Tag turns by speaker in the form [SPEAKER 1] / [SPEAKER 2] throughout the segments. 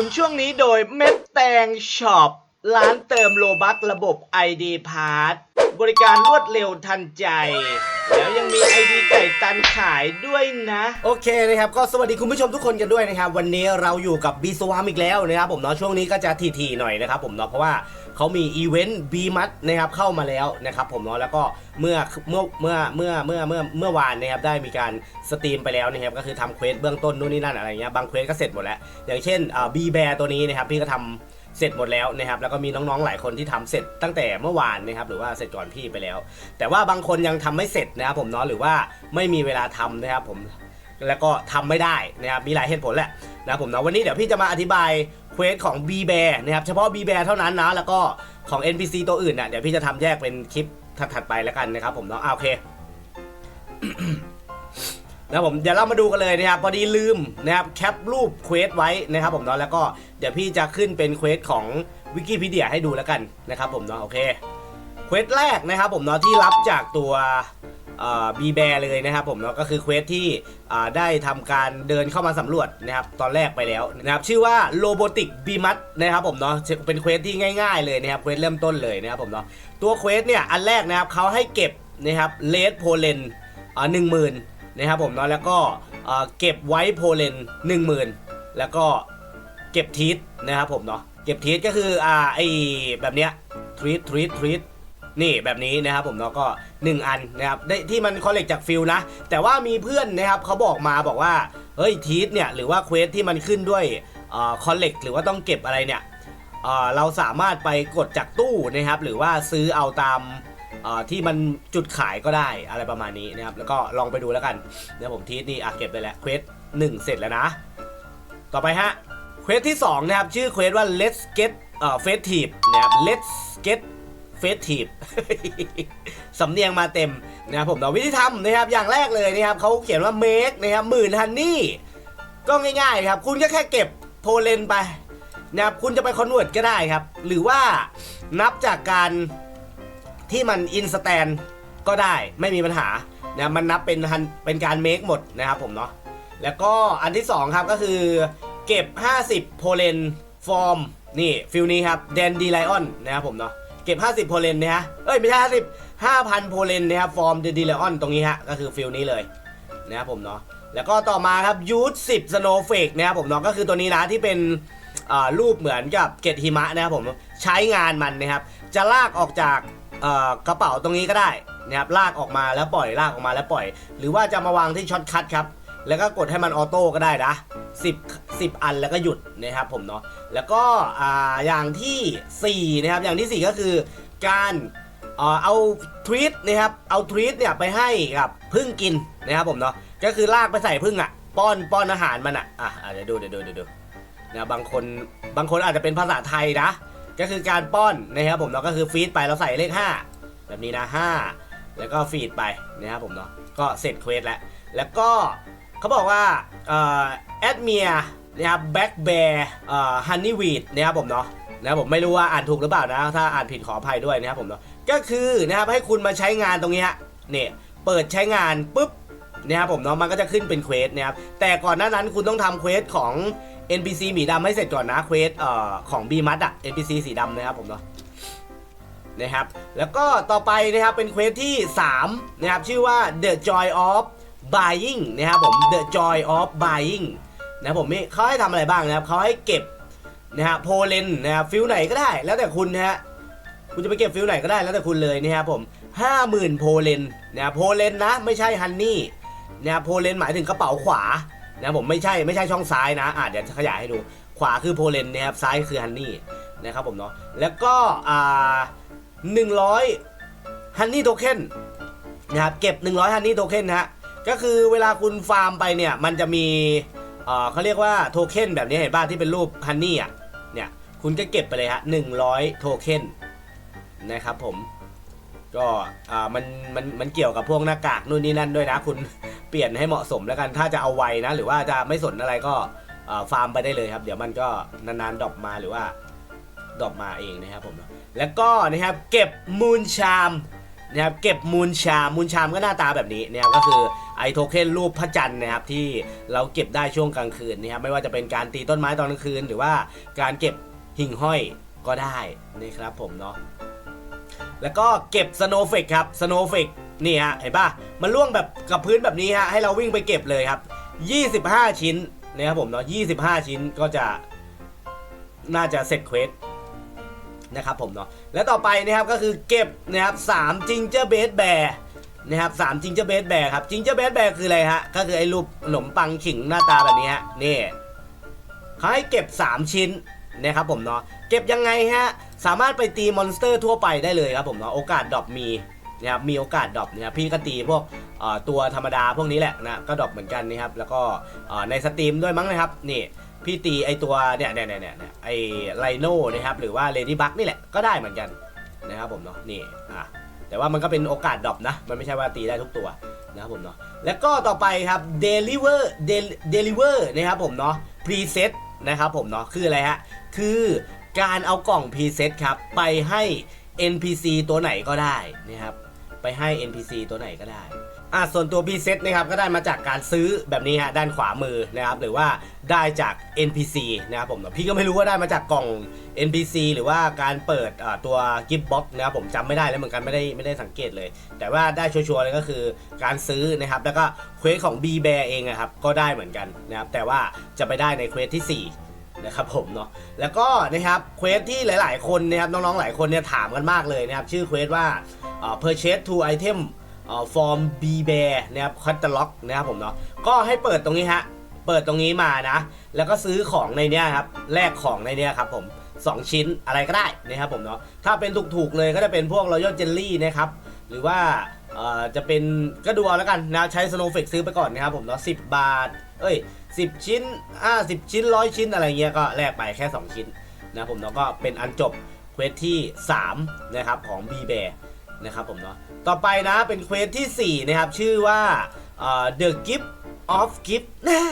[SPEAKER 1] นุนช่วงนี้โดยเม็ดแตงช็อปร้านเติมโลบักระบบ ID p a s s บริการรวดเร็วทันใจ แล้วยังมี ID ไก่ตันขายด้วยนะ โอเคนะครับก็สวัสดีคุณผู้ชมทุกคนกันด้วยนะครับ วันนี้เราอยู่กับบีสวามอีกแล้วนะครับผมเนาะช่วงนี้ก็จะทีๆหน่อยนะครับผมเนาะเพราะว่าเขามีอีเวนต์บีมัดนะครับเข้ามาแล้วนะครับผมเนาะแล้วก็เมื่อเมื่อเมื่อเมื่อเมื่อเมื่อเมื่อวานนะครับได้มีการสตรีมไปแล้วนะครับก็คือทำเควสเบื้องต้นนู่นนี่นั่นอะไรเงี้ยบางเควสก็เสร็จหมดแล้ว อย่างเช่นบีแบร์ตัวนี้นะครับพี่ก็ทำ เสร็จหมดแล้วนะครับแล้วก็มีน้องๆหลายคนที่ทำเสร็จตั้งแต่เมื่อวานนะครับหรือว่าเสร็จก่อนพี่ไปแล้ว แต่ว่าบางคนยังทำไม่เสร็จนะครับผมเนาะหรือว่าไม่มีเวลาทำนะครับผมแล้วก็ทำไม่ได้นะครับมีหลายเหตุผลแหละนะครับผมเนาะวันนี้เดี๋ยวพี่จะมาอธิบายเควสของ B Bear นะครับเฉพาะ B Bear เท่านั้นนะแล้วก็ของ NPC ตัวอื่นน่ะเดี๋ยวพี่จะทำแยกเป็นคลิปถัดๆไปแล้วกันนะครับผมเนาะอะโอเคนะครับผมเดี๋ยวเรามาดูกันเลยนะครับพอดีลืมนะครับแคปรูปเควสไว้นะครับผมเนาะแล้วก็ เดี๋ยวพี่จะขึ้นเป็นเควสของวิกิพีเดียให้ดูแล้วกันนะครับผมเนาะโอเคเควสแรกนะครับผมเนาะที่รับจากตัวบีแบร์เลยนะครับผมเนาะก็คือเควสที่ได้ทำการเดินเข้ามาสำรวจนะครับตอนแรกไปแล้วนะครับชื่อว่าโ o โบติกบีมั t นะครับผมเนาะเป็นเควสที่ง่ายๆเลยนะครับเควสเริ่มต้นเลยนะครับผมเนาะตัวเควสเนี่ยอันแรกนะครับเขาให้เก็บนะครับเลดโพเลนอ่าหนึ่งหมื่นนะครับผมเนาะแล้วก็เก็บไว้โพเลนหนึ่งหมื่นแล้วก็ ก็บทีทนะครับผมเนาะเก็บทีทก็คืออ่าไอแบบเนี้ยทีททีททีทนี่แบบนี้นะครับผมเนาะก็ 1 อันนะครับได้ที่มันคอลเลกจากฟิลนะ แต่ว่ามีเพื่อนนะครับเขาบอกมาบอกว่า เฮ้ยทีทเนี่ยหรือว่าเควสที่มันขึ้นด้วยคอลเลกหรือว่าต้องเก็บอะไรเนี่ยเอ่อเราสามารถไปกดจากตู้นะครับ หรือว่าซื้อเอาตามอ่อที่มันจุดขายก็ได้อะไรประมาณนี้นะครับ แล้วก็ลองไปดูแล้วกันเดี๋ยวผมทีสนี่อะเก็บไปแล้วเควสหนึ่งเสร็จแล้วนะ ต่อไปฮะ ควสที่2นะครับชื่อเควสว่า let's get เอ่อ festive นะครับ let's get festive สำเนียงมาเต็มนะครับผมเดี๋ยววิธีทำนะครับอย่างแรกเลยนะครับเขาเขียนว่า make นะครับหมื่นฮันนี่ก็ง่ายๆครับคุณก็แค่เก็บโพเลนไปนะครับคุณจะไปคอนเวิร์ตก็ได้ครับ หรือว่านับจากการที่มันอินสแตนก็ได้ไม่มีปัญหานะมันนับเป็นฮันเป็นการเมคหมดนะครับผมเนาะแล้วก็อันที่2ครับก็คือ เก็บ 50 โพเลนฟอร์ม นี่ฟิลนี้ครับแดนดีไลออนนะครับผมเนาะเก็บ 50 โพเลนนะฮะเอ้ยไม่ใช่50 5,000 โพเลนนะครับฟอร์มเดนดีไลออนตรงนี้ฮะก็คือฟิลนี้เลยนะครับผมเนาะแล้วก็ต่อมาครับยูท10สโนเฟกนะครับผมเนาะก็คือตัวนี้นะที่เป็นรูปเหมือนกับเกตหิมะนะครับผมใช้งานมันนะครับ จะลากออกจากกระเป๋าตรงนี้ก็ได้นะครับลากออกมาแล้วปล่อยลากออกมาแล้วปล่อย หรือว่าจะมาวางที่ช็อตคัทครับ แล้วก็กดให้มันออโต้ก็ได้นะ10 10 อันแล้วก็หยุดนะครับผมเนาะแล้วก็อ่าอย่างทีสี่4นะครับอย่างทีสี่4 ก็คือการเอ่อเอาทวีตนะครับเอาทวีตเนี่ยไปให้กับพึ่งกินนะครับผมเนาะก็คือลากไปใส่พึ่งอะป้อนป้อนอาหารมันอะอะอะเดี๋ยวดูเดี๋ยวดูเดี๋ยวดูนะบางคนบางคนอาจจะเป็นภาษาไทยนะก็คือการป้อนนะครับผมเนาะก็คือฟีดไปเราใส่เลข 5 แบบนี้นะ 5 แล้วก็ฟีดไปนะครับผมเนาะก็เสร็จเควสแล้วแล้วก็เขาบอกว่าแอดเมีย นะครับแบ็กแบร์ฮันนี่วีดนะครับผมเนาะนะครับผมไม่รู้ว่าอ่านถูกหรือเปล่านะ ถ้าอ่านผิดขออภัยด้วยนะครับผมเนาะก็คือนะครับให้คุณมาใช้งานตรงนี้ฮะเนี่ยเปิดใช้งานปุ๊บนะครับผมเนาะมันก็จะขึ้นเป็นเควสนะครับแต่ก่อนหน้านั้นคุณต้องทำเควสของ NPC หมีดำให้เสร็จก่อนนะเควสเอ่อของ B มัดอะ NPC สีดำนะครับผมเนาะนะครับแล้วก็ต่อไปนะครับเป็นเควสที่ 3 นะครับ ชื่อว่า The Joy of Buying นะครับผม The Joy of Buying นะผมนี่เขาให้ทำอะไรบ้างนะครับเขาให้เก็บนะฮะโพเลนนะครับฟิลไหนก็ได้ แล้วแต่คุณนะฮะคุณจะไปเก็บฟิลไหนก็ได้แล้วแต่คุณเลยนะครับผม50,000โพเลนนะครับโพเลนนะไม่ใช่ฮันนี่นะครับโพเลนหมายถึงกระเป๋าขวานะผมไม่ใช่ไม่ใช่ช่องซ้ายนะอะเดี๋ยวจะขยายให้ดูขวาคือโพเลนนะครับซ้ายคือฮันนี่นะครับผมเนาะแล้วก็อ่าหนึ่งร้อยฮันนี่โทเค็นนะครับเก็บ 100ฮันนี่โทเค็นนะฮะก็คือเวลาคุณฟาร์มไปเนี่ยมันจะมี เอ่อเขาเรียกว่าโทเค็นแบบนี้เห็นป่ะที่เป็นรูปฮันนี่อะเนี่ยคุณก็เก็บไปเลยฮะ100โทเค็นนะครับผมก็อ่ามันมันมันเกี่ยวกับพวกหน้ากากนู่นนี่นั่นด้วยนะ คุณเปลี่ยนให้เหมาะสมแล้วกันถ้าจะเอาไวนะ หรือว่าจะไม่สนอะไรก็ฟาร์มไปได้เลยครับ เดี๋ยวมันก็นานๆดรอปมาหรือว่าดรอปมาเองนะครับผมแล้วก็นะครับเก็บมูนชาม นะครับเก็บมูลชามมูลชามก็หน้าตาแบบนี้นะครับก็คือไอโทเค็นรูปพระจันทร์นะครับที่เราเก็บได้ช่วงกลางคืนนะครับไม่ว่าจะเป็นการตีต้นไม้ตอนกลางคืน หรือว่าการเก็บหิ่งห้อยก็ได้นะครับผมเนาะแล้วก็เก็บสโนเฟกครับสโนเฟกนี่ฮะเห็นป่ะมันล่วงแบบกับพื้นแบบนี้ฮะให้เราวิ่งไปเก็บเลยครับ 25 ชิ้นนะครับผมเนาะ25 ชิ้นก็จะน่าจะเสร็จเควส นะครับผมเนาะและต่อไปนะครับก็คือเก็บนะครับสามจิงเจอร์เบสแบร์นะครับสามจิงเจอร์เบสแบร์ครับจิงเจอร์เบสแบร์คืออะไรฮะก็คือไอ้รูปขนมปังขิงหน้าตาแบบนี้ฮะนี่เขาให้เก็บ 3 ชิ้นนะครับผมเนาะเก็บยังไงฮะสามารถไปตีมอนสเตอร์ทั่วไปได้เลยครับผมเนาะโอกาสดรอปมีนะครับมีโอกาสดรอปนะครับพี่ก็ตีพวกตัวธรรมดาพวกนี้แหละนะก็ดรอปเหมือนกันนะครับแล้วก็ในสตรีมด้วยมั้งนะครับนี่ พี่ตีไอตัวเนี่ยเนี่ยเนี่ยเนี่ยไอไลโน่นะครับหรือว่าเลดี้บักนี่แหละก็ได้เหมือนกันนะครับผมเนาะนี่อะแต่ว่ามันก็เป็นโอกาสดรอปนะ มันไม่ใช่ว่าตีได้ทุกตัวนะครับผมเนาะแล้วก็ต่อไปครับ deliver del- deliver นะครับผมเนาะ preset นะครับผมเนาะคืออะไรฮะคือการเอากล่อง preset ครับไปให้ NPC ตัวไหนก็ได้นะครับไปให้ NPC ตัวไหนก็ได้ อะส่วนตัว p set นะครับก็ได้มาจากการซื้อแบบนี้ฮะด้านขวามือนะครับหรือว่าได้จาก NPC นะครับผมพี่ก็ไม่รู้ว่าได้มาจากกล่อง NPC หรือว่าการเปิดอ่าตัว gift box นะครับผมจำไม่ได้แล้วเหมือนกันไม่ได้ไม่ได้สังเกตเลย แต่ว่าได้ชัวร์ๆเลยก็คือการซื้อนะครับแล้วก็เควสของ B Bear เองนะครับก็ได้เหมือนกันนะครับแต่ว่าจะไปได้ในเควสที่ 4นะครับผมเนาะแล้วก็นะครับเควสที่หลาย ๆ คนนะครับน้อง ๆ หลายคนเนี่ยถามกันมากเลยนะครับชื่อเควสว่าเอ่อ purchase two item เอ่อ form B bear นะครับ catalog นะครับผมเนาะก็ให้เปิดตรงนี้ฮะเปิดตรงนี้มานะ แล้วก็ซื้อของในเนี้ยครับแลกของในเนี้ยครับผม2 ชิ้นอะไรก็ได้นะครับผมเนาะถ้าเป็นถูกๆเลยก็จะเป็นพวก royal jelly นะครับหรือว่าอ่อจะเป็นก็ดูเอาแล้วกันนะใช้ snowflake ซื้อไปก่อนนะครับผมเนาะ10บาท เอ้ย 10 ชิ้นอ่า10ชิ้น100ชิ้นอะไรเงี้ยก็แลกไปแค่ 2 ชิ้นนะผมเนาะก็เป็นอันจบเควสที่ 3 นะครับ ของ B Bear นะครับผมเนาะต่อไปนะเป็นเควสที่ 4 นะครับ ชื่อว่า The Gift of Gift นะ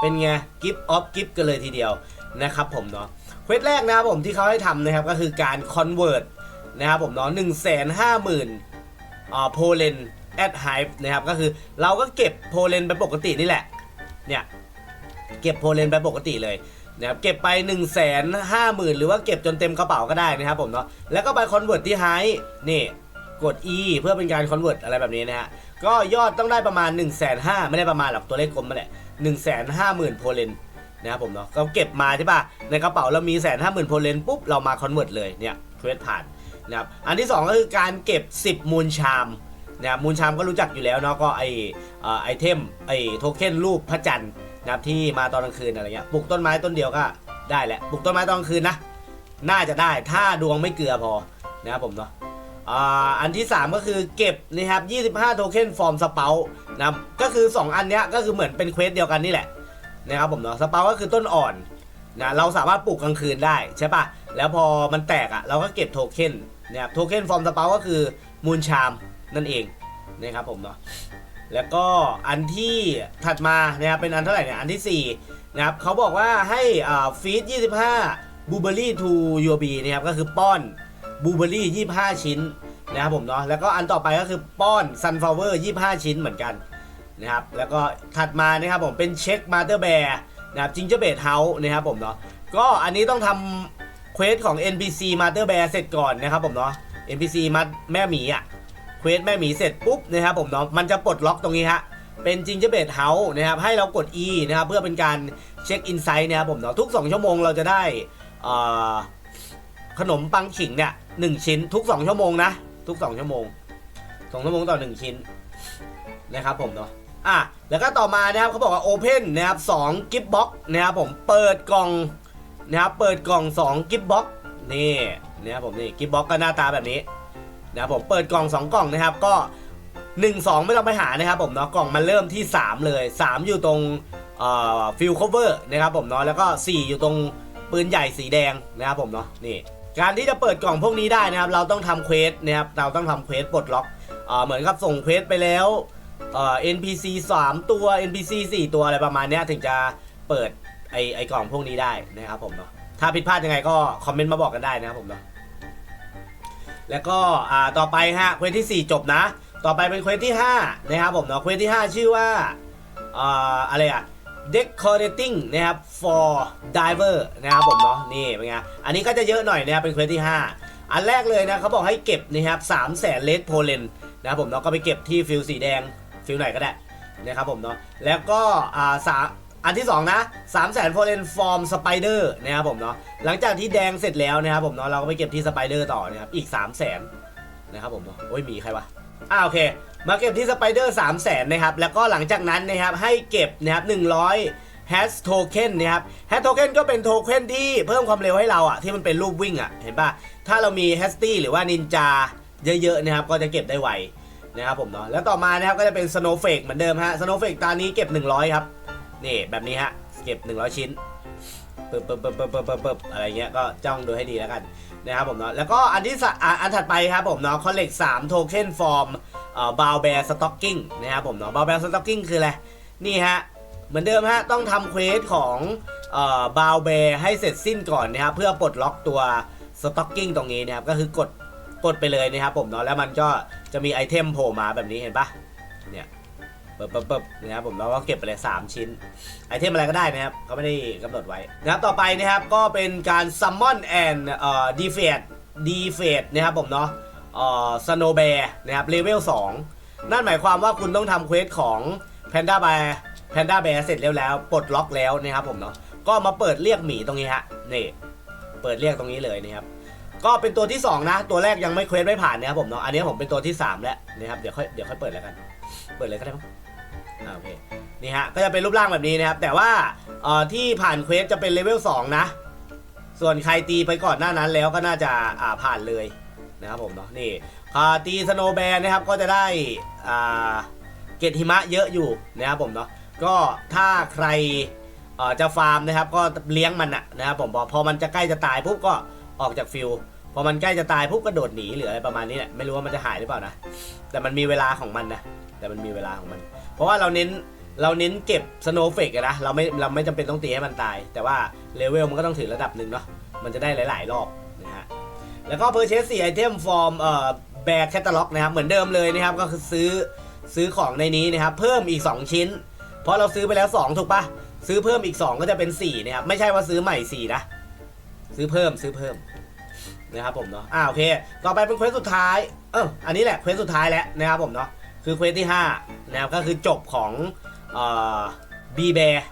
[SPEAKER 1] เป็นไง Gift of Gift กันเลยทีเดียวนะครับผมเนาะเควสแรกนะครับผมที่เขาให้ทำนะครับก็คือการ convert นะครับผมเนาะ1 5 0 0 0 0อ่าโพเลนแอดไฮป์นะครับก็คือเราก็เก็บโพเลนไปปกตินี่แหละเนี่ยเก็บโพเลนไปปกติเลยนะครับเก็บไป1นึ่งแสนห้าหมื่นหรือว่าเก็บจนเต็มกระเป๋าก็ได้นะครับผมเนาะแล้วก็ไปคอนเวิร์ตที่ไฮนี่ กด E เพื่อเป็นการคอนเวิร์ตอะไรแบบนี้นะฮะ ก็ยอดต้องได้ประมาณ1นึ่งแสนห้าไม่ได้ประมาณหรอกตัวเลขกลมมาแหละหนึ่งแสนห้าหมื่นโพเลนนะครับผมเนาะก็เก็บมาใช่ป่ะ ในกระเป๋าเรามีแสนห้าหมื่นโพเลนปุ๊บ เรามาคอนเวิร์ตเลยเนี่ยเควสผ่านนะครับอันที่สองก็คือการเก็บ 10 มูลชามนะครับมูลชามก็รู้จักอยู่แล้วเนาะก็ไอเอ่อไอเทมไอโทเค็นรูปพระจันทร์นะครับที่มาตอนกลางคืนอะไรเงี้ยปลูกต้นไม้ต้นเดียวก็ได้แหละปลูกต้นไม้ตอนกลางคืนนะน่าจะได้ถ้าดวงไม่เกลือพอนะครับผมเนาะ อ่าอันที่ 3 ก็คือเก็บนะครับ25 โทเค็นฟอร์มสเปานะครับก็คือ 2 อันเนี้ยก็คือเหมือนเป็นเควสเดียวกันนี่แหละนะครับผมเนาะสเปาก็คือต้นอ่อนนะเราสามารถปลูกกลางคืนได้ใช่ปะแล้วพอมันแตกอะ่ะเราก็เก็บโทเค็นนะครับโทเค็นฟอร์มสเปาก็คือมูลชามนั่นเองนะครับผมเนาะแล้วก็อันที่ถัดมานะครับเป็นอันเท่าไหร่เนี่ยอันที่4นะครับเขาบอกว่าให้ฟีด25บูเบอรี่ทูยูบีนะครับก็คือป้อน บูเบอรี่ 25 ชิ้นนะครับผมเนาะแล้วก็อันต่อไปก็คือป้อนซันฟลาวเวอร์25 ชิ้นเหมือนกันนะครับแล้วก็ถัดมานะครับผมเป็นเช็คมาเตอร์แบร์นะครับจิงเจอร์เบดเฮาส์นะครับผมเนาะก็อันนี้ต้องทำเควสของ NPC มาเตอร์แบร์เสร็จก่อนนะครับผมเนาะ NPC มาแม่หมีอะเควสแม่หมีเสร็จปุ๊บนะครับผมเนาะมันจะปลดล็อกตรงนี้ฮะเป็นจิงเจอร์เบดเฮาส์นะครับให้เรากด E นะครับเพื่อเป็นการเช็คอินไซต์นะครับผมเนาะทุก 2 ชั่วโมงเราจะได้เอ่อขนมปังขิงเนี่ย หนึ่งชิ้นทุก2ชั่วโมงนะ ทุก2ชั่วโมงสองชั่วโมงต่อ1ชิ้นนะครับผมเนาะอะแล้วก็ต่อมานะครับเขาบอกว่า Open นนะครับ2กิฟต์บ็อกนะครับผมเปิดกล่องนะครับเปิดกล่อง2กิฟต์บ็อกนี่นะครับผมนี่กิฟต์บ็อกก็หน้าตาแบบนี้นะครับผมเปิดกล่อง2กล่องนะครับก็1 2ไม่ต้องไปหานะครับผมเนาะกล่องมันเริ่มที่3เลย3อยู่ตรงฟิลโคเวอร์นะครับผมเนาะแล้วก็4อยู่ตรงปืนใหญ่สีแดงนะครับผมเนาะนี่ การที่จะเปิดกล่องพวกนี้ได้นะครับ เราต้องทำเควสนะครับเราต้องทำเควสปลดล็อกเหมือนกับส่งเควสไปแล้วเอ่อ NPC 3 ตัว NPC 4 ตัวอะไรประมาณนี้ถึงจะเปิดไอไอกล่องพวกนี้ได้นะครับผมเนาะถ้าผิดพลาดยังไงก็คอมเมนต์มาบอกกันได้นะครับผมเนาะแล้วก็อ่าต่อไปฮะเควสที่ 4 จบนะ ต่อไปเป็นเควสที่ 5 นะครับผมเนาะเควสที่ 5 ชื่อว่าอ่าอะไรอะ decorating นะครับ for diver นะครับผมเนาะนี่เป็นไงอันนี้ก็จะเยอะหน่อยนะครับเป็นเควสที่ 5 อันแรกเลยนะเขาบอกให้เก็บนะครับ3 0 0แสนเลดโพเลนนะครับผมเนาะก็ไปเก็บที่ฟิลสีแดงฟิลไหนก็ได้นะครับผมเนาะแล้วก็อ่าสาอันที่ 2 นะ3 0 0แสนโพเลนฟอร์มสไปเดอร์นะครับผมเนาะหลังจากที่แดงเสร็จแล้วนะครับผมเนาะเราก็ไปเก็บที่สไปเดอร์ต่อนะครับอีก 3 0 0แสนนะครับผมเนาะโอ้ยมีใครวะอ่าโอเค มาเก็บที่สไปเดอร์3 0 0แสนนะครับ แล้วก็หลังจากนั้นนะครับให้เก็บนะครับ100 hash token นนะครับ hash token ก็เป็นโทเค็นที่เพิ่มความเร็วให้เราอะที่มันเป็นรูปวิ่งอะเห็นปะถ้าเรามี h a s t y หรือว่า Ninja เยอะๆนะครับ ก็จะเก็บได้ไวนะครับผมเนาะแล้วต่อมานะครับก็จะเป็น Snowflake เหมือนเดิมฮะ Snowflake ตอนนี้เก็บ 100 ครับ นี่แบบนี้ฮะ เก็บ 100 ชิ้นปึ๊บปึ๊บปึ๊บปึ๊บปึ๊บปึ๊บปึ๊บอะไรเงี้ยก็จ้องดูให้ดีแล้วกัน นะครับผมเนาะแล้วก็อันที่สอันถัดไปครับผมเนาะ collect 3 token form เอ่อ bow bear stocking นะครับผมเนาะ bow bear stocking คืออะไรนี่ฮะเหมือนเดิมฮะต้องทำเควสของเอ่อบาวเบร์ให้เสร็จสิ้นก่อนนะครับเพื่อปลดล็อกตัวสต็อกกิ้งตรงนี้นะครับก็คือกดกดไปเลยนะครับผมเนาะแล้วมันก็จะมีไอเทมโผล่มาแบบนี้เห็นปะ เปิบเปิบเปิบนะครับผมเราก็เก็บไปเลย3ชิ้น ไอเทมอะไรก็ได้นะครับเขาไม่ได้กำหนดไว้นะครับต่อไปนะครับก็เป็นการ summon and เอ่อ defeat defeat นะครับผมเนาะเอ่อ snow bear นะครับเลเวล2นั่นหมายความว่าคุณต้องทำเควสของ panda bear แพนด้าแบร์เสร็จแล้วแล้วปลดล็อกแล้วนะครับผมเนาะก็มาเปิดเรียกหมีตรงนี้ฮะนี่เปิดเรียกตรงนี้เลยนะครับก็เป็นตัวที่ 2 นะ ตัวแรกยังไม่เควสไม่ผ่านนะครับผมเนาะอันนี้ผมเป็นตัวที่ 3 แล้วนะครับเดี๋ยวค่อยเดี๋ยวค่อยเปิดแล้วกัน เปิดเลยก็ได้มั้ง อ่าโอเคนี่ฮะก็จะเป็นรูปร่างแบบนี้นะครับ แต่ว่าเอ่อที่ผ่านเควสจะเป็นเลเวล2นะ ส่วนใครตีไปก่อนหน้านั้นแล้วก็น่าจะอ่าผ่านเลยนะครับผมเนาะนี่อ่าตีสโนว์แบร์นะครับก็จะได้อ่าเกตหิมะเยอะอยู่นะครับผมเนาะก็ถ้าใครเอ่อจะฟาร์มนะครับ ก็เลี้ยงมันอะนะครับผมบอกพอมันจะใกล้จะตายปุ๊บก็ออกจากฟิล พอมันใกล้จะตายปุ๊บก็โดดหนีหรืออะไรประมาณนี้แหละไม่รู้ว่ามันจะหายหรือเปล่านะแต่มันมีเวลาของมันนะแต่มันมีเวลาของมัน เพราะว่าเราเน้นเราเน้นเก็บสโนว์เฟกนะเราไม่เราไม่จำเป็นต้องตีให้มันตาย แต่ว่าเลเวลมันก็ต้องถึงระดับหนึ่งเนาะมันจะได้หลาย ๆ รอบนะฮะแล้วก็เพอร์เชสสี่ไอเทมฟอร์มเอ่อแบกแคตตาล็อกนะครับเหมือนเดิมเลยนะครับก็คือซื้อซื้อของในนี้นะครับเพิ่มอีก 2 ชิ้น เพราะเราซื้อไปแล้ว 2 ถูกปะซื้อเพิ่มอีก 2 ก็จะเป็น4นะครับไม่ใช่ว่าซื้อใหม่4นะซื้อเพิ่มซื้อเพิ่ม นะครับผมเนาะอ่าโอเค ต่อไปเป็นเควสสุดท้าย เอออันนี้แหละเควสสุดท้ายแล้วนะครับผมเนาะคือเควสที่5นะครับก็คือจบของเอ่อบีแบร์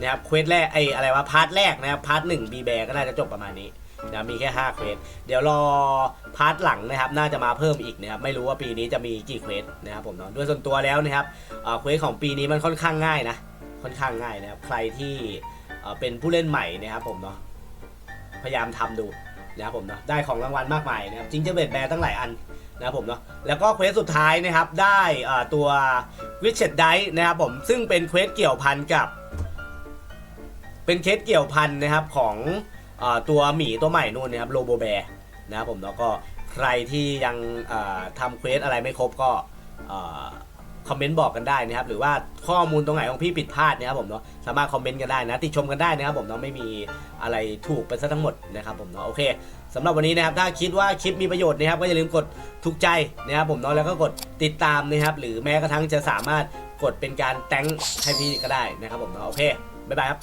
[SPEAKER 1] นะครับเควสแรกไออะไรวะพาร์ทแรกนะครับพาร์ทหนึ่งบีแบร์ก็น่าจะจบประมาณนี้นะมีแค่5เควสเดี๋ยวรอพาร์ทหลังนะครับน่าจะมาเพิ่มอีกนะครับไม่รู้ว่าปีนี้จะมีกี่เควสนะครับผมเนาะด้วยส่วนตัวแล้วนะครับเควสของปีนี้มันค่อนข้างง่ายนะค่อนข้างง่ายนะครับใครที่เอ่อเป็นผู้เล่นใหม่นะครับผมเนาะพยายามทำดู นะครับผมเนาะได้ของรางวัลมากมายนะครับจริงจะเบ็ดแบร์ตั้งหลายอันนะครับผมเนาะแล้วก็เควสสุดท้ายนะครับได้ตัววิเชตไดนะครับผมซึ่งเป็นเควสเกี่ยวพันกับเป็นเคสเกี่ยวพันนะครับของอตัวหมีตัวใหม่นู่นนะครับโลโบแบร์นะครับผมแล้วก็ใครที่ยังทำเควสอะไรไม่ครบก็ คอมเมนต์บอกกันได้นะครับหรือว่าข้อมูลตรงไหนของพี่ผิดพลาดนะครับผมเนาะสามารถคอมเมนต์กันได้นะติชมกันได้นะครับผมเนาะไม่มีอะไรถูกไปซะทั้งหมดนะครับผมเนาะโอเคสำหรับวันนี้นะครับถ้าคิดว่าคลิปมีประโยชน์นะครับก็อย่าลืมกดถูกใจนะครับผมเนาะแล้วก็กดติดตามนะครับหรือแม้กระทั่งจะสามารถกดเป็นการแตงให้พี่ก็ได้นะครับผมเนาะโอเคบ๊ายบายครับ